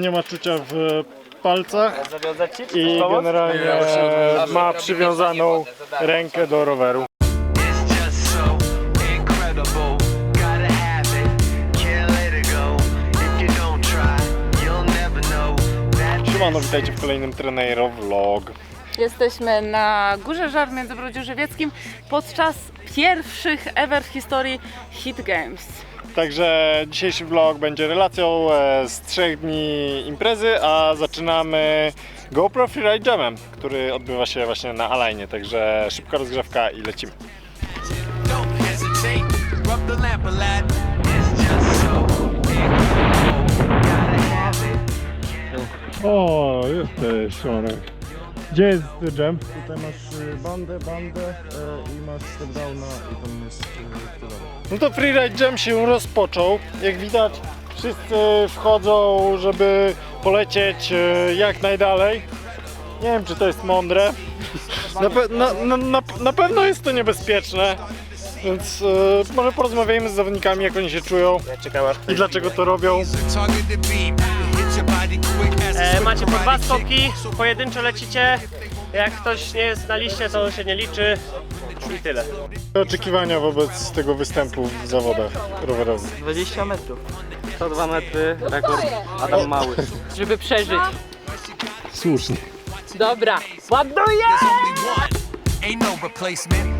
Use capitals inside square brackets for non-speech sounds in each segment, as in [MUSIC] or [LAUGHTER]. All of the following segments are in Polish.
Nie ma czucia w palcach i generalnie ma przywiązaną rękę do roweru. Siemano, witajcie w kolejnym Trenero Vlog. Jesteśmy na Górze Żar między Brodziu Żywieckim podczas pierwszych ever w historii Hit Games. Także dzisiejszy vlog będzie relacją e, z trzech dni imprezy, a zaczynamy GoPro Freeride Jamem, który odbywa się właśnie na Alajnie. Także szybka rozgrzewka i lecimy. O, jesteś, Szonek. Gdzie jest jam? Tutaj masz y, bandę, bandę y, i masz stepdowna i tam jest y, No to freeride jam się rozpoczął. Jak widać wszyscy wchodzą, żeby polecieć y, jak najdalej. Nie wiem czy to jest mądre. Na, pe- na, na, na, na pewno jest to niebezpieczne. Więc y, może porozmawiajmy z zawodnikami jak oni się czują Ja czekam aż i dlaczego to robią. Target. E, macie po dwa skoki, pojedynczo lecicie. Jak ktoś nie jest na liście, to się nie liczy. I tyle. Oczekiwania wobec tego występu w zawodach rowerowych. 20 metrów. 102 metry, rekord Adam Mały. Żeby przeżyć. Słusznie. Dobra, ładuję! Ain't no replacement.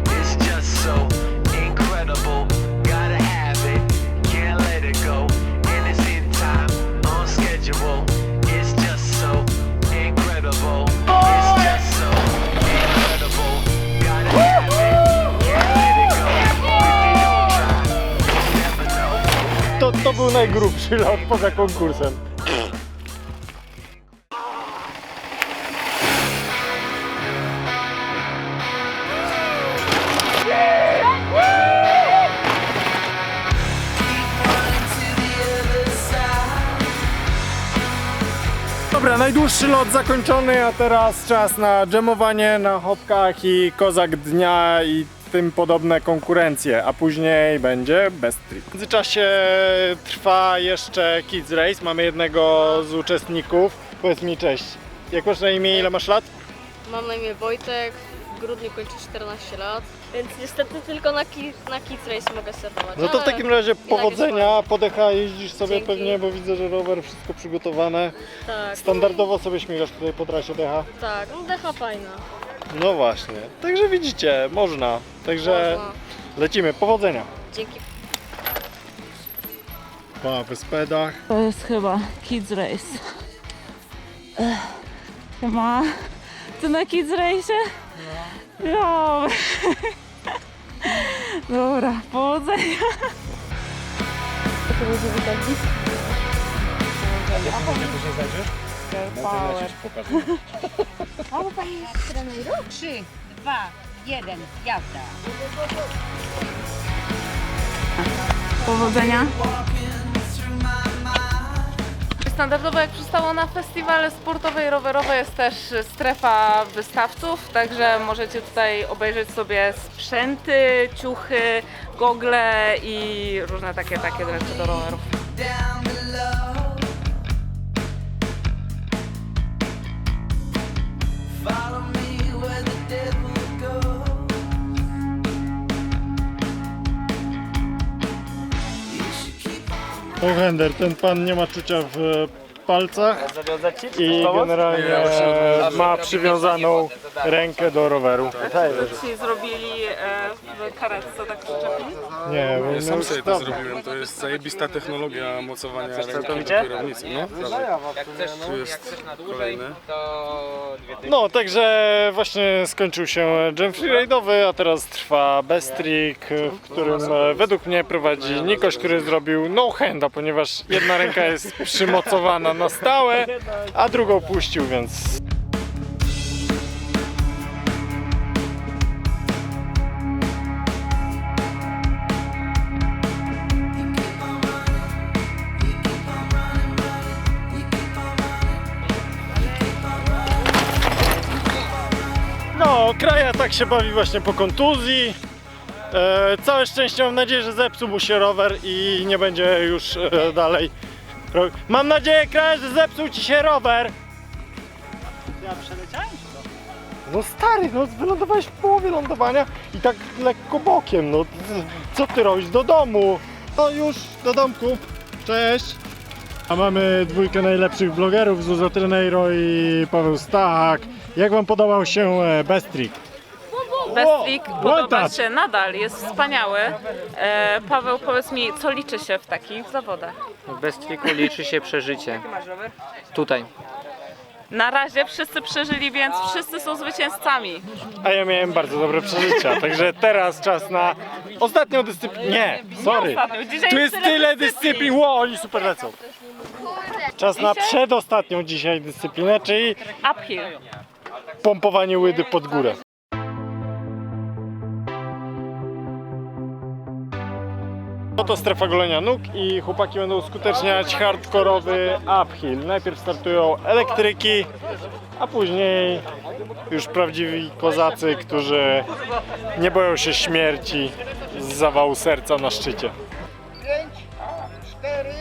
Był najgrubszy lot poza konkursem. Dobra, najdłuższy lot zakończony, a teraz czas na dżemowanie na hopkach i kozak dnia i tym podobne konkurencje, a później będzie best trip. W międzyczasie trwa jeszcze Kids Race, mamy jednego z uczestników. Powiedz mi cześć, jak masz na imię, ile masz lat? Mam na imię Wojtek, w grudniu kończę 14 lat, więc niestety tylko na, ki na Kids Race mogę startować. No to w ale takim razie powodzenia, podecha jeździsz sobie Dzięki. pewnie, bo widzę, że rower wszystko przygotowane. Tak, Standardowo sobie śmigasz tutaj po trasie decha. tak, no decha fajna. No właśnie, także widzicie, można. Także Można. lecimy, powodzenia. Dzięki. Pa, w spedach. To jest chyba Kids Race. Ech, Ma. Ty na Kids Race? No. Dobra, powodzenia. [LAUGHS] Trzy, dwa, jeden, jazda. Powodzenia. Standardowo jak przystało na festiwale sportowe i rowerowe jest też strefa wystawców, także możecie tutaj obejrzeć sobie sprzęty, ciuchy, gogle i różne takie takie rzeczy do rowerów. O Hender, ten pan nie ma czucia w palcach i generalnie ma przywiązaną rękę do roweru. Ci zrobili e, w karetce tak przyczepili? Nie, bo Sam no, sobie to zrobiłem, to jest zajebista technologia mocowania ręki do kierownicy, no. Tu jest kolejny. No, także właśnie skończył się Jam Freeride'owy, a teraz trwa Best Trick, w którym e, według mnie prowadzi Nikoś, który zrobił no handa, ponieważ jedna ręka jest przymocowana na stałe, a drugą puścił, więc No, kraja tak się bawi właśnie po kontuzji. E, całe szczęście mam nadzieję, że zepsuł mu się rower i nie będzie już e, dalej Ro- Mam nadzieję, Kraś, że zepsuł ci się rower. Ja przeleciałem czy co? No stary, no wylądowałeś w połowie lądowania i tak lekko bokiem, no co ty robisz do domu? No już do domku, cześć! A mamy dwójkę najlepszych blogerów, Zuza Treneiro i Paweł Stach. Jak wam podobał się e, Bestrik? Bestrik Wow, podoba się nadal, jest wspaniały. E, Paweł, powiedz mi, co liczy się w takich zawodach? Bez triku liczy się przeżycie. Tutaj. Na razie wszyscy przeżyli, więc wszyscy są zwycięzcami. A ja miałem bardzo dobre przeżycia, także teraz czas na ostatnią dyscyplinę. Nie, sorry. ostatnią, dzisiaj Tu jest jest tyle tyle dyscyplin. dyscyplin. Ło, oni super lecą. Czas na przedostatnią dzisiaj dyscyplinę, czyli Uphill. pompowanie łydy pod górę. Oto strefa golenia nóg i chłopaki będą uskuteczniać hardkorowy uphill. Najpierw startują elektryki, a później już prawdziwi kozacy, którzy nie boją się śmierci z zawału serca na szczycie. 5, 4,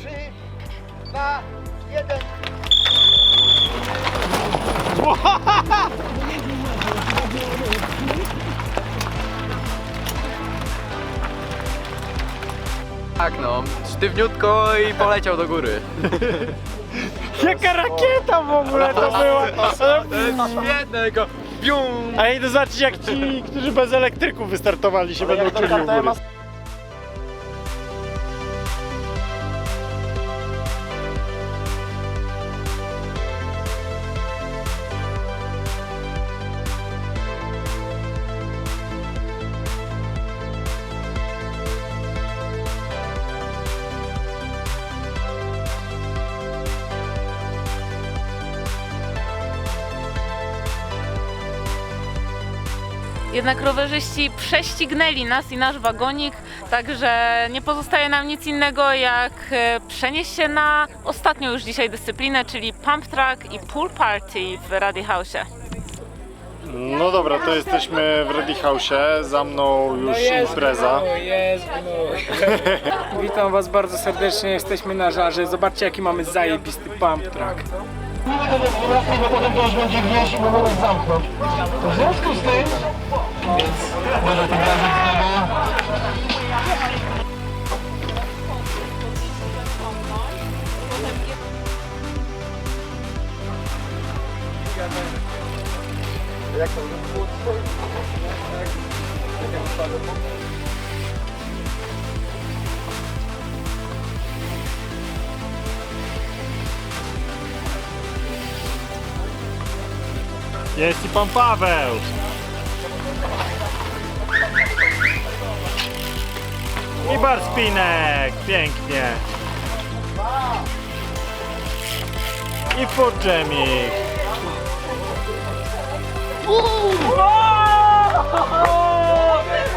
3, 2, Tak no, sztywniutko i poleciał do góry. [LAUGHS] Jaka rakieta w ogóle to była! Świetne, bium! A ja idę zobaczyć jak ci, którzy bez elektryków wystartowali się będą czuli u góry. Jednak rowerzyści prześcignęli nas i nasz wagonik, także nie pozostaje nam nic innego jak e, przenieść się na ostatnią już dzisiaj dyscyplinę, czyli pump track i pool party w Rally House. No dobra, to jesteśmy w Ready House, za mną już impreza. Jest [LAUGHS] gnój. Witam Was bardzo serdecznie, jesteśmy na żarze. Zobaczcie jaki mamy zajebisty pump track. Tyle do 12, bo potem to już będzie gdzieś i mogę zamknąć. W związku z tym, więc może tym razem znowu Jest i pan Paweł. I bar spinek, pięknie. I jamming.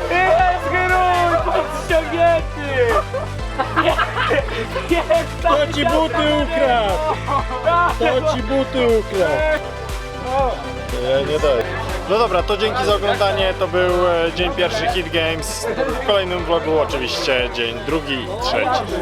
Jest gnój podciągnięty! To ci buty ukradł! To ci buty ukradł! Nie, nie daj. No dobra, to dzięki za oglądanie. To był e, dzień pierwszy Hit Games. W kolejnym vlogu oczywiście dzień drugi i trzeci.